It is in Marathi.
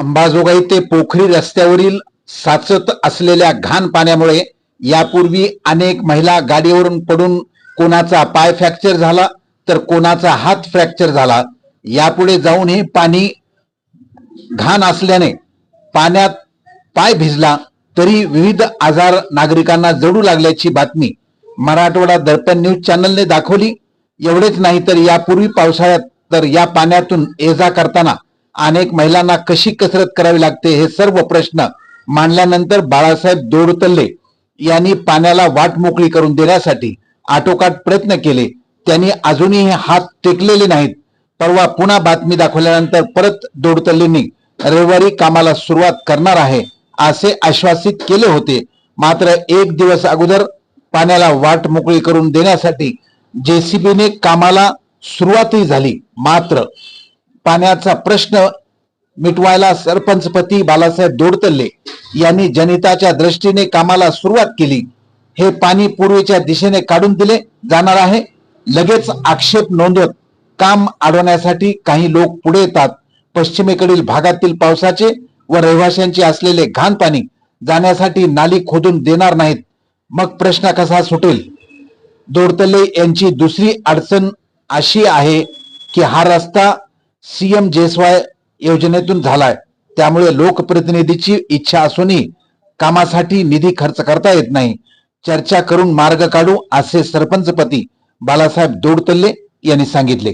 अंबाजोगाई ते पोखरी रस्त्यावरील साचत असलेल्या घाण पाण्यामुळे यापूर्वी अनेक महिला गाडीवरून पडून कोणाचा पाय फ्रॅक्चर झाला तर कोणाचा हात फ्रॅक्चर झाला यापुढे जाऊन हे पाणी घाण असल्याने पाण्यात पाय भिजला तरी विविध आजार नागरिकांना जडू लागल्याची बातमी मराठवाडा दर्पण न्यूज चॅनलने दाखवली. एवढेच नाही तर यापूर्वी पावसाळ्यात तर या पाण्यातून ये जा करताना अनेक महिलांना कशी कसरत करावी लागते हे सर्व प्रश्न मांडल्यानंतर बाळासाहेब दोडतल्ले यांनी पाण्याला वाट मोकळी करून देण्यासाठी आटोकाट प्रयत्न केले. त्यांनी अजूनही हात टेकलेले नाहीत. परवा पुन्हा बातमी दाखवल्यानंतर परत दोडतल्लेंनी रविवारी कामाला सुरुवात करणार आहे असे आश्वासित केले होते. मात्र एक दिवस अगोदर पाण्याला वाट मोकळी करून देण्यासाठी जेसीबीने कामाला सुरुवातही झाली. मात्र पाण्याचा प्रश्न मिटवायला सरपंचपती बालासाहेब दोडतल्ले यांनी जनहिताच्या दृष्टीने कामाला सुरुवात केली. हे पाणी पूर्वेच्या दिशेने काढून दिले जाणार आहे. लगेच आक्षेप नोंदवत काम अडवण्यासाठी काही लोक पुढे येतात. पश्चिमेकडील भागातील पावसाचे व रहिवाशांचे असलेले घाण पाणी जाण्यासाठी नाली खोदून देणार नाहीत. मग प्रश्न कसा सुटेल? दोडतले यांची दुसरी अडचण अशी आहे की हा रस्ता सीएम जेसवाय योजनेतून झालाय. त्यामुळे लोकप्रतिनिधीची इच्छा असूनही कामासाठी निधी खर्च करता येत नाही. चर्चा करून मार्ग काढू असे सरपंचपती बालासाहेब दोडतल्ले यांनी सांगितले.